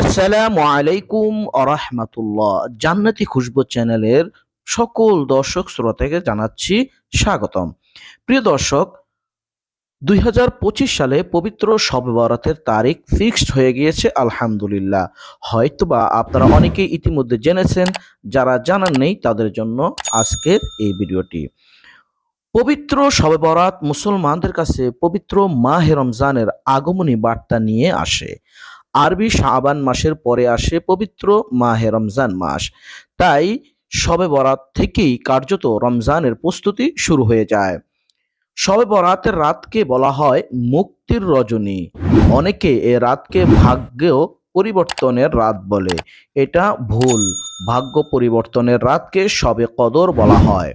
আসসালামু আলাইকুম আরহামাতুল্লাহ জান্নাতি খুশবু চ্যানেলের সকল দর্শক শ্রোতাকে জানাচ্ছি স্বাগতম। প্রিয় দর্শক, দুই হাজার পঁচিশ সালে পবিত্র শবে বরাতের তারিখ ফিক্সড হয়ে গিয়েছে, আলহামদুলিল্লাহ। হয়তোবা আপনারা অনেকেই ইতিমধ্যে জেনেছেন, যারা জানান নেই তাদের জন্য আজকের এই ভিডিওটি। পবিত্র শবে বরাত মুসলমানদের কাছে পবিত্র মাহে রমজানের আগমনী বার্তা নিয়ে আসে। আরবি শাবান মাসের পরে আসে পবিত্র মাহে রমজান মাস। তাই শবে বরাত থেকেই কার্যত রমজানের প্রস্তুতি শুরু হয়ে যায়। শবে বরাতের রাতকে বলা হয় মুক্তির রজনী। অনেকে এ রাতকে ভাগ্যেও পরিবর্তনের রাত বলে। এটা ভুল। ভাগ্য পরিবর্তনের রাতকে শবে কদর বলা হয়।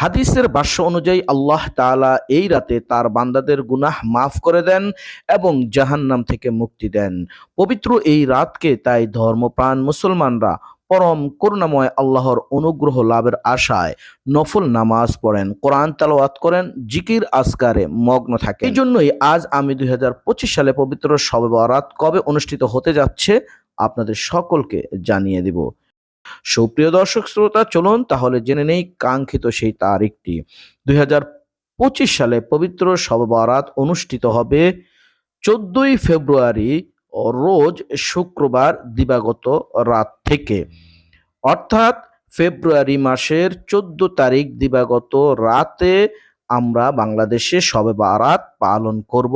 হাদিসের ভাষ্য অনুযায়ী আল্লাহ তাআলা এই রাতে তার বান্দাদের গুনাহ মাফ করে দেন এবং জাহান্নাম থেকে মুক্তি দেন। পবিত্র এই রাতকে তাই ধর্মপ্রাণ মুসলমানরা পরম করুণাময় আল্লাহর অনুগ্রহ লাভের আশায় নফল নামাজ পড়েন, কোরআন তালাওয়াত করেন, জিকির আসকারে মগ্ন থাকে এই জন্যই আজ আমি দুই হাজার পঁচিশ সালে পবিত্র শবে বরাত কবে অনুষ্ঠিত হতে যাচ্ছে আপনাদের সকলকে জানিয়ে দিব। সুপ্রিয় দর্শক শ্রোতা, চলুন তাহলে জেনে নেই কাঙ্ক্ষিত সেই তারিখটি। দুই পঁচিশ সালে পবিত্র শবে বরাত অনুষ্ঠিত হবে চোদ্দই ফেব্রুয়ারি রোজ শুক্রবার দিবাগত রাত থেকে। অর্থাৎ ফেব্রুয়ারি মাসের চোদ্দ তারিখ দিবাগত রাতে আমরা বাংলাদেশে শবে বারাত পালন করব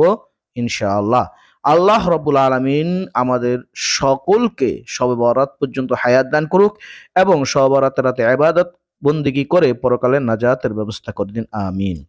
ইনশাআল্লাহ। আল্লাহ রবুল আলমিন আমাদের সকলকে শবে বরাত পর্যন্ত হায়াত দান করুক এবং সবরাতে রাতে আবাদত বন্দিগি করে পরকালে নাজাতের ব্যবস্থা করে দিন, আমিন।